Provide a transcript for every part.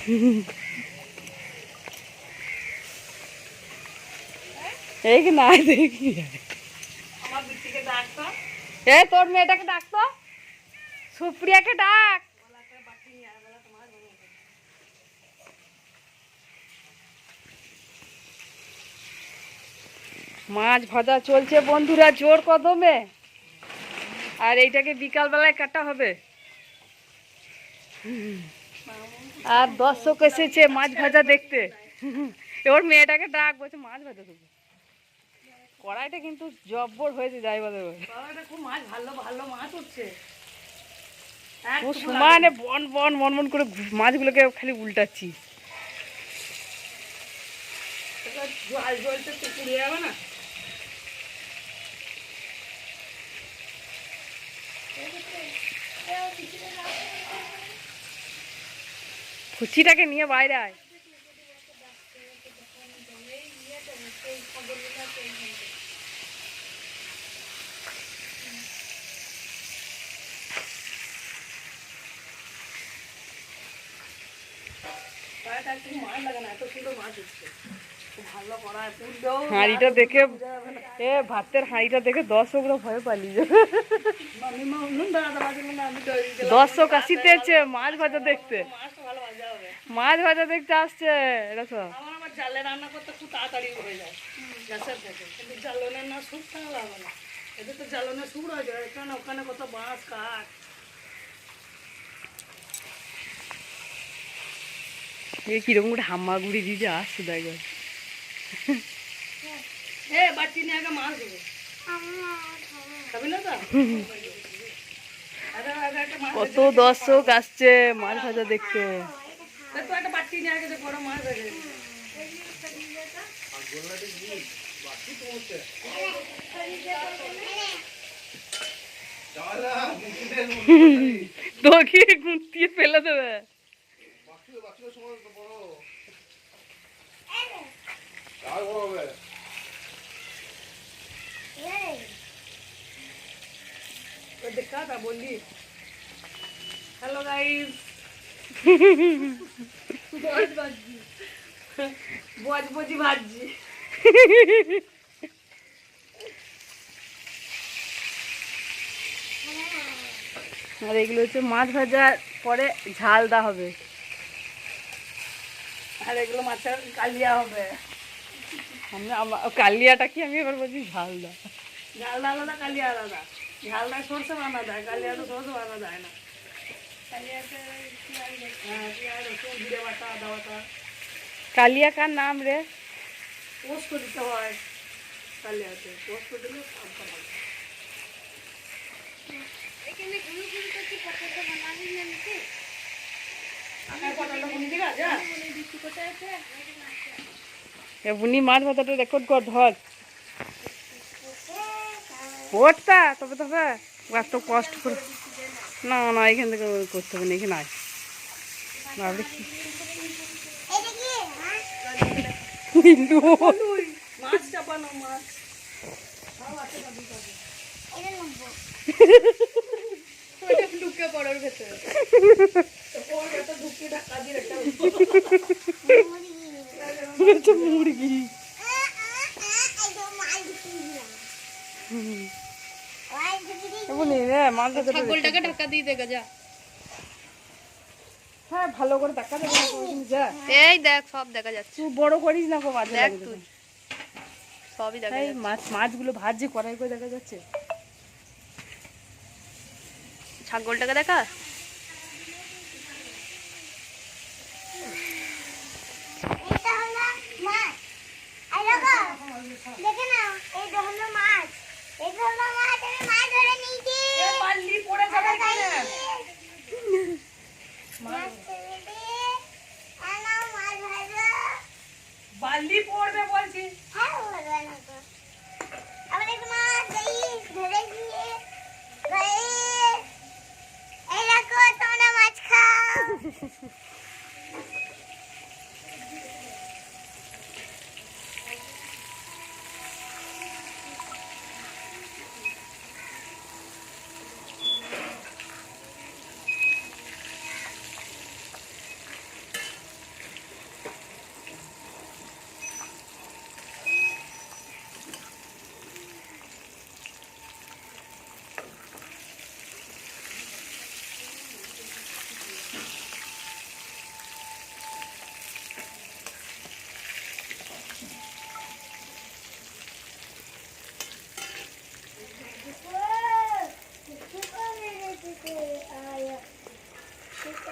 এই কি না, দেখি। এ, তোর মেয়েটাকে ডাকতো সুপ্রিয়াকে ডাক। মাছ ভাজা চলছে বন্ধুরা, জোর কদমে। আর এইটাকে বিকালবেলায় কাটা হবে। আর দর্শক এসেছে মাছ ভাজা দেখতে। এবার মেয়েটাকে ডাক বলছে মাছ ভাজা দেবো। কড়াইটা কিন্তু জব্বর হয়েছে যাই বলে। খুব মাছ ভালো ভালো মাছ একটুকু সমানে বন বন বন বন করে মাছগুলোকে খালি উল্টাচ্ছি। না। ফুচিটাকে নিয়ে বাইরে আয়। মাছ লাগে না এত সুন্দর মাছ উঠছে। হাঁড়িটা দেখে, এ, ভাতের হাঁড়িটা দেখে দর্শকরা ভয় পালিয়ে। দর্শক আসিতেছে মাছ ভাজা দেখতে। মাছ ভাজা দেখতে আসছে এটা সব। হয়ে যায় না ওখানে কত বাঁশ কাঠ কীরকম করে হাম্মাগুড়ি দিয়ে আসছে, দেখো। এ নিয়ে আগে মাছ দেবো। খাবি না তো? কত দর্শক আসছে মাছ ভাজা দেখতে। তোকে গুটিয়ে ফেলে দেবে। तो देखा था बोली हेलो गाइस বজ ভাজি বজ বজি ভাজি আর এগুলো হচ্ছে মাছ ভাজার পরে ঝাল দেওয়া হবে আর এগুলো মাছের কালিয়া হবে কালিয়াটা কি আমি এবার বলছি ঝাল দা আলাদা কালিয়া আলাদা। ঝালটা সরষে বানা যায় কালিয়া তো সরষে বানা যায় না। হ্যাঁ কালিয়া কার নাম রে? পোস্ত দিতে হয় কালিয়াতে। পোস্ত দিলে আছে? এমনি মাছ ভাজাটা রেকর্ড কর ধর। পড়তা তবে তবে এত কষ্ট করে। না না এখান থেকে করতে হবে না এখানে আয়। ভাবলি কি ঢুকে পড়ার ভেতরে। ভেতর দিয়ে এটা মুরগি। এমনি রে মাছ ভাজাটা ছাগলটাকে ঢাকা দিয়ে দে যা হ্যাঁ ভালো করে যা। এই দেখ সব দেখা যাচ্ছে। তুই বড় করিস না বাজে দেখ তুই। সবই দেখা এই যাচ্ছে। মাছ মাছগুলো ভাজছে কড়াই করে দেখা যাচ্ছে। ছাগলটাকে দেখা? দেখো নাও এটা হলো মাছ। এটা হলো মাছ আমি মাছ ধরে নিয়েছি। পাল্লি পড়ে যাবে ভাজো। বাল্লি পড়বে বলছি। হ্যাঁ পড়বে না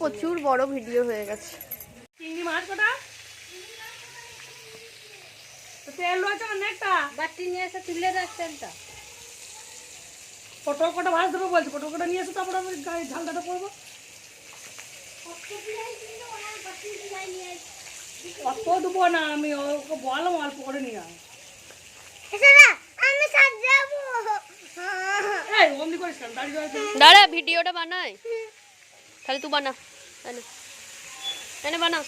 প্রচুর বড় ভিডিও হয়ে গেছে। চিংড়ি মাছ কটা? তেল রয়েছে অনেকটা। বাটি নিয়ে এসে তুলে রাখছেন তা। পটল কটা ভাজ দেবো বলছে পটল কটা নিয়ে এসে তারপরে আমি গাড়ি ঝালটাটা করব। অত দেবো না আমি ওকে বললাম অল্প করে নিয়ে আয় এসে না আমি সাথ যাব এই অমনি করিস কেন দাঁড়িয়ে রয়েছে দাঁড়া ভিডিওটা বানায় তাহলে তুই বানা। এনে বানা।